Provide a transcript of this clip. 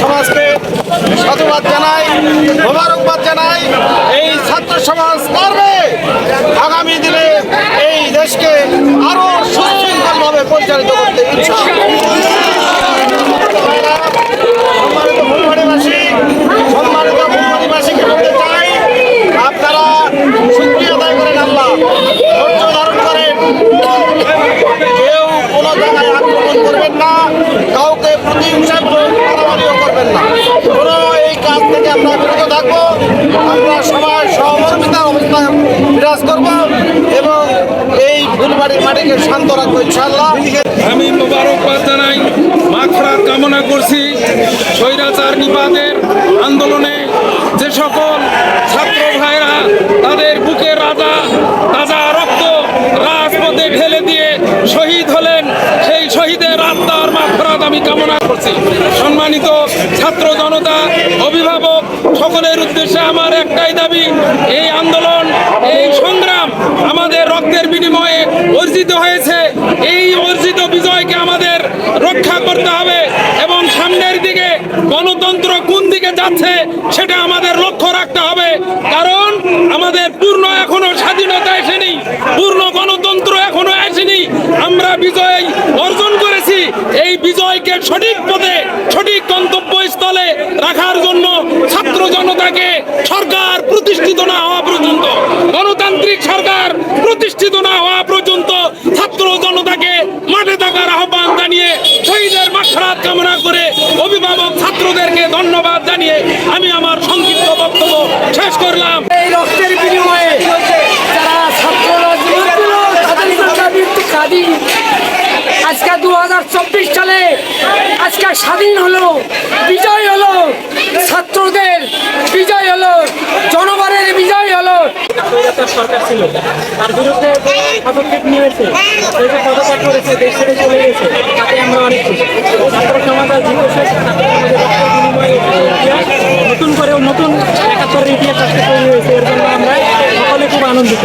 সমাজকে সাধুবাদ জানাই, মোবারকবাদ জানাই। এই ছাত্র সমাজ পারবে আগামী দিনে এই দেশকে আরও সুশৃঙ্খলভাবে পরিচালিত করতে কেউ কোনো জায়গায় আক্রমণ করবেন না কাউকে প্রতিহিংসা মারামারিও করবেন না কোনো এই কাজ থেকে আমরা বিরত থাকব আমরা সবাই সহমর্মিতার অবস্থায় বিরাজ করব এবং এই ফুলবাড়ির মাটিকে শান্ত রাখব ইনশাল্লাহ আমি মোবারকবাদ জানাই মাগফরাত কামনা করছি স্বৈরাচার নিপাতের আন্দোলনে যে সকল ছাত্র ভাইরা তাদের বুকে রাজা, তাজা রক্ত রাজপথে ঢেলে দিয়ে শহীদ হলেন, সেই শহীদের আত্মার মাগফরাত আমি কামনা করছি। সম্মানিত ছাত্র জনতা, অভিভাবক, সকলের উদ্দেশ্যে আমার একটাই দাবি, এই আন্দোলন রক্তের বিনিময়ে অর্জিত হয়েছে। এই অর্জিত বিজয়কে আমাদের রক্ষা করতে হবে এবং সামনের দিকে গণতন্ত্র কোন দিকে যাচ্ছে সেটা আমাদের লক্ষ্য রাখতে হবে। কারণ আমাদের পূর্ণ এখনও স্বাধীনতা এসেনি পূর্ণ গণতন্ত্র এখনও আসেনি। আমরা বিজয় অর্জন করেছি, এই বিজয়কে সঠিক পথে, সঠিক গন্তব্যস্থলে রাখার জন্য ছাত্র জনতাকে সরকার প্রতিষ্ঠিত না হওয়া পর্যন্ত। গণতান্ত্রিক সরকার করে অভিভাবক ছাত্রদেরকে ধন্যবাদ জানিয়ে আমি আমার সংক্ষিপ্ত বক্তব্য শেষ করলাম। এই রক্তের বিনিময়ে যারা ছাত্ররা আজকে দু হাজার চব্বিশ সালে আজকে স্বাধীন হলো বিজয় হলো ছাত্রদের বিজয় হলো জনগণের বিজয় হলো। সরকার ছিল তার বিরুদ্ধে পদক্ষেপ নিয়েছে সে যে পদত্যাগ করেছে দেশ ছেড়ে চলে গেছে তাতে আমরা নতুন করেও নতুন একাত্তরের ইতিহাস আজকে তৈরি হয়েছে এর আমরা সকলে খুব আনন্দিত।